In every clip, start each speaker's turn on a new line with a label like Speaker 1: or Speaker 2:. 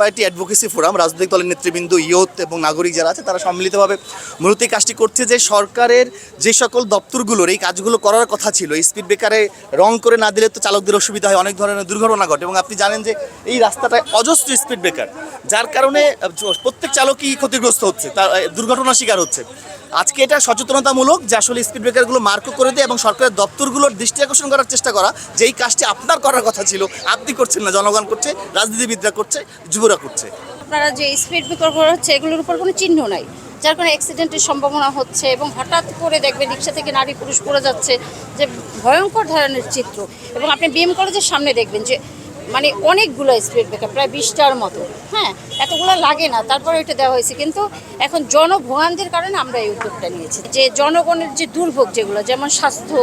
Speaker 1: Party advocacy forum রাজনৈতিক দলের নেতৃবৃন্দ, ইয়ত এবং নাগরিক যারা আছে, তারা সম্মিলিতভাবে মূলত এই কাজটি করছে যে সরকারের যে সকল দপ্তরগুলোর এই কাজগুলো করার কথা ছিল। স্পিড ব্রেকারে রং করে না দিলে তো চালকদের অসুবিধা হয়, অনেক ধরনের দুর্ঘটনা ঘটে এবং আপনি জানেন যে এই রাস্তাটায় অজস্র স্পিড ব্রেকার যার কারণে প্রত্যেক চালকই ক্ষতিগ্রস্ত হচ্ছে, তার দুর্ঘটনার শিকার হচ্ছে। আজকে এটা সচেতনতামূলক যে আসলে স্পিড ব্রেকারগুলো মার্কও করে দেয় এবং সরকারের দপ্তরগুলোর দৃষ্টি আকর্ষণ করার চেষ্টা করা যে এই কাজটি আপনার করার কথা ছিল, আপনি করছেন না, জনগণ করছে, রাজনীতিবিদরা করছে, যুবরা করছে।
Speaker 2: আপনারা যে স্পিড ব্রেকার করা হচ্ছে, এগুলোর উপর কোনো চিহ্ন নাই। যার কারণে অ্যাক্সিডেন্টের সম্ভাবনা হচ্ছে এবং হঠাৎ করে দেখবেন রিক্সা থেকে নারী পুরুষ পড়ে যাচ্ছে, যে ভয়ঙ্কর ধরনের চিত্র। এবং আপনি বিএম কলেজের সামনে দেখবেন যে মানে অনেকগুলো স্পিড ব্রেকার, প্রায় বিশটার মতো। হ্যাঁ এতগুলো লাগে না, তারপরে এটা দেওয়া হয়েছে। কিন্তু এখন জনভোগান্তির কারণে আমরা এই উদ্যোগটা নিয়েছি। যে জনগণের যে দুর্ভোগ যেগুলো, যেমন স্বাস্থ্য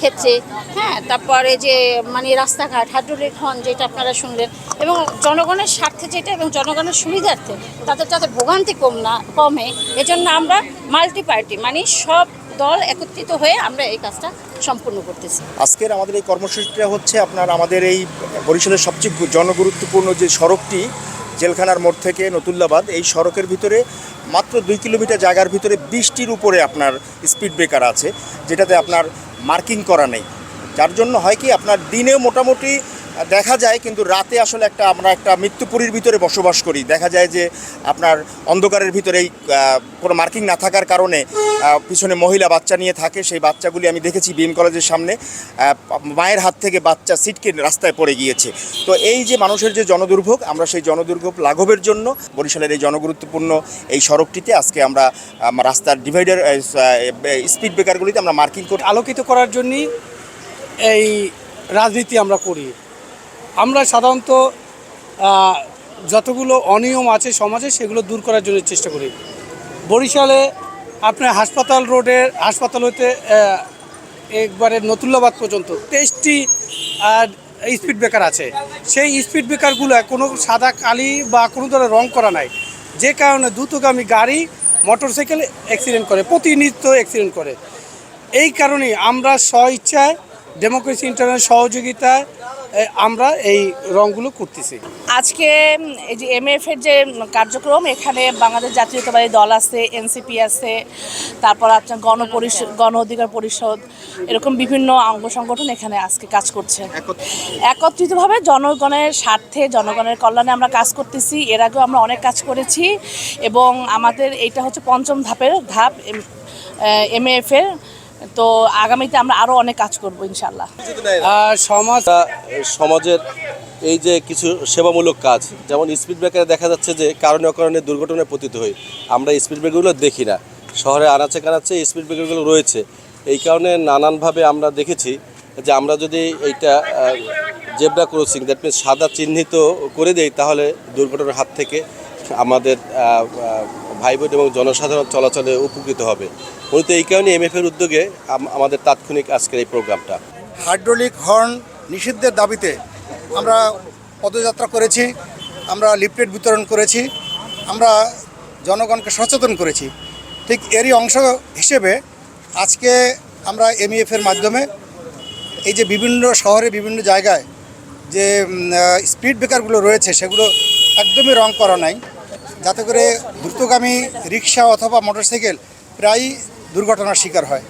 Speaker 2: ক্ষেত্রে হ্যাঁ তারপরে যে মানে রাস্তাঘাট, হাইড্রোলিক হর্ন যেটা আপনারা শুনলেন, এবং জনগণের স্বার্থে যেটা এবং জনগণের সুবিধার্থে তাদের যাতে ভোগান্তি কম না, কমে, এজন্য আমরা মাল্টি পার্টি মানে সব দল একত্রিত হয়ে আমরা এই কাজটা সম্পূর্ণ করতেছি।
Speaker 3: আজকের আমাদের এই কর্মসূচিটা হচ্ছে আপনার আমাদের এই বরিশালের সবচেয়ে জনগুরুত্বপূর্ণ যে সড়কটি, জেলখানার মোড় থেকে নতুল্লাবাদ, এই সড়কের ভিতরে মাত্র দুই কিলোমিটার জায়গার ভিতরে বৃষ্টির উপরে আপনার স্পিড ব্রেকার আছে, যেটাতে আপনার মার্কিং করা নেই। যার জন্য হয় কি, আপনার দিনে মোটামুটি দেখা যায় কিন্তু রাতে আসলে একটা আমরা একটা মৃত্যুপুরীর ভিতরে বসবাস করি। দেখা যায় যে আপনার অন্ধকারের ভিতরে এই, কোনো মার্কিং না থাকার কারণে পিছনে মহিলা বাচ্চা নিয়ে থাকে। সেই বাচ্চাগুলি আমি দেখেছি বিএম কলেজের সামনে মায়ের হাত থেকে বাচ্চা সিটকে রাস্তায় পড়ে গিয়েছে। তো এই যে মানুষের যে জনদুর্ভোগ আমরা সেই জনদুর্ভোগ লাঘবের জন্য বরিশালের এই জনগুরুত্বপূর্ণ এই সড়কটিতে আজকে আমরা রাস্তার ডিভাইডার স্পিড ব্রেকারগুলিতে আমরা মার্কিং করি
Speaker 4: আলোকিত করার জন্যই এই রাজনীতি আমরা করি। আমরা সাধারণত যতগুলো অনিয়ম আছে সমাজে সেগুলো দূর করার জন্য চেষ্টা করি। বরিশালে আপনার হাসপাতাল রোডের হাসপাতাল আহ, একবারে নতুল্লাবাদ পর্যন্ত তেইশটি স্পিড ব্রেকার আছে। সেই স্পিড ব্রেকারগুলো কোনো সাদা কালি বা কোনো ধরনের রং করা নাই। যে কারণে দ্রুতগামী গাড়ি মোটরসাইকেল অ্যাক্সিডেন্ট করে প্রতিনিধিত্ব অ্যাক্সিডেন্ট করে। এই কারণে আমরা স্ব ইচ্ছায় ডেমোক্রেসি ইন্টারনেট সহযোগিতায় আমরা এই রংগুলো করতেছি।
Speaker 5: আজকে এই যে এমএফ এর যে কার্যক্রম এখানে বাংলাদেশ জাতীয়তাবাদী দল আছে এনসিপি আছে তারপর আপনার গণপরিষদ গণ অধিকার পরিষদ এরকম বিভিন্ন অঙ্গ সংগঠন এখানে আজকে কাজ করছে। একত্রিতভাবে জনগণের স্বার্থে জনগণের কল্যাণে আমরা কাজ করতেছি। এর আগেও আমরা অনেক কাজ করেছি এবং আমাদের এইটা হচ্ছে পঞ্চম ধাপের ধাপ এমএফ এর তো আগামীতে আমরা আরও অনেক কাজ করব ইনশাল্লাহ
Speaker 4: সমাজ
Speaker 6: সমাজের এই যে কিছু সেবামূলক কাজ, যেমন স্পিড ব্রেকারে দেখা যাচ্ছে যে কারণে অকারণে দুর্ঘটনায় পতিত হই, আমরা স্পিড ব্রেকারগুলো দেখি না। শহরে আনাচে কানাচে স্পিড ব্রেকারগুলো রয়েছে। এই কারণে নানানভাবে আমরা দেখেছি যে আমরা যদি এইটা জেব্রা ক্রসিং দ্যাট মিনস সাদা চিহ্নিত করে দেই, তাহলে দুর্ঘটনার হাত থেকে আমাদের ভাই বোন এবং জনসাধারণ চলাচলে উপকৃত হবে। মূলত এই কারণে এমএফের উদ্যোগে আম- আমাদের তাৎক্ষণিক আজকের এই প্রোগ্রামটা।
Speaker 7: হাইড্রোলিক হর্ন নিষিদ্ধের দাবিতে আমরা পদযাত্রা করেছি, আমরা লিফলেট বিতরণ করেছি, আমরা জনগণকে সচেতন করেছি। ঠিক এরই অংশ হিসেবে আজকে আমরা এমইএফ এর মাধ্যমে এই যে বিভিন্ন শহরে, বিভিন্ন জায়গায় যে স্পিড ব্রেকারগুলো রয়েছে, সেগুলো একদমই রং করা নাই। যাতে করে দ্রুতগামী রিক্সা অথবা মোটরসাইকেল প্রায়ই দুর্ঘটনার শিকার হয়।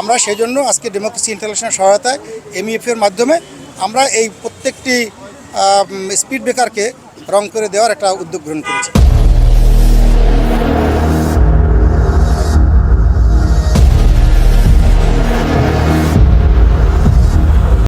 Speaker 7: আমরা সেই জন্য আজকে ডেমোক্রেসি ইন্টারন্যাশনাল সহায়তায় এমইএফের মাধ্যমে আমরা এই প্রত্যেকটি স্পিড ব্রেকারকে রং করে দেওয়ার একটা উদ্যোগ গ্রহণ করেছি।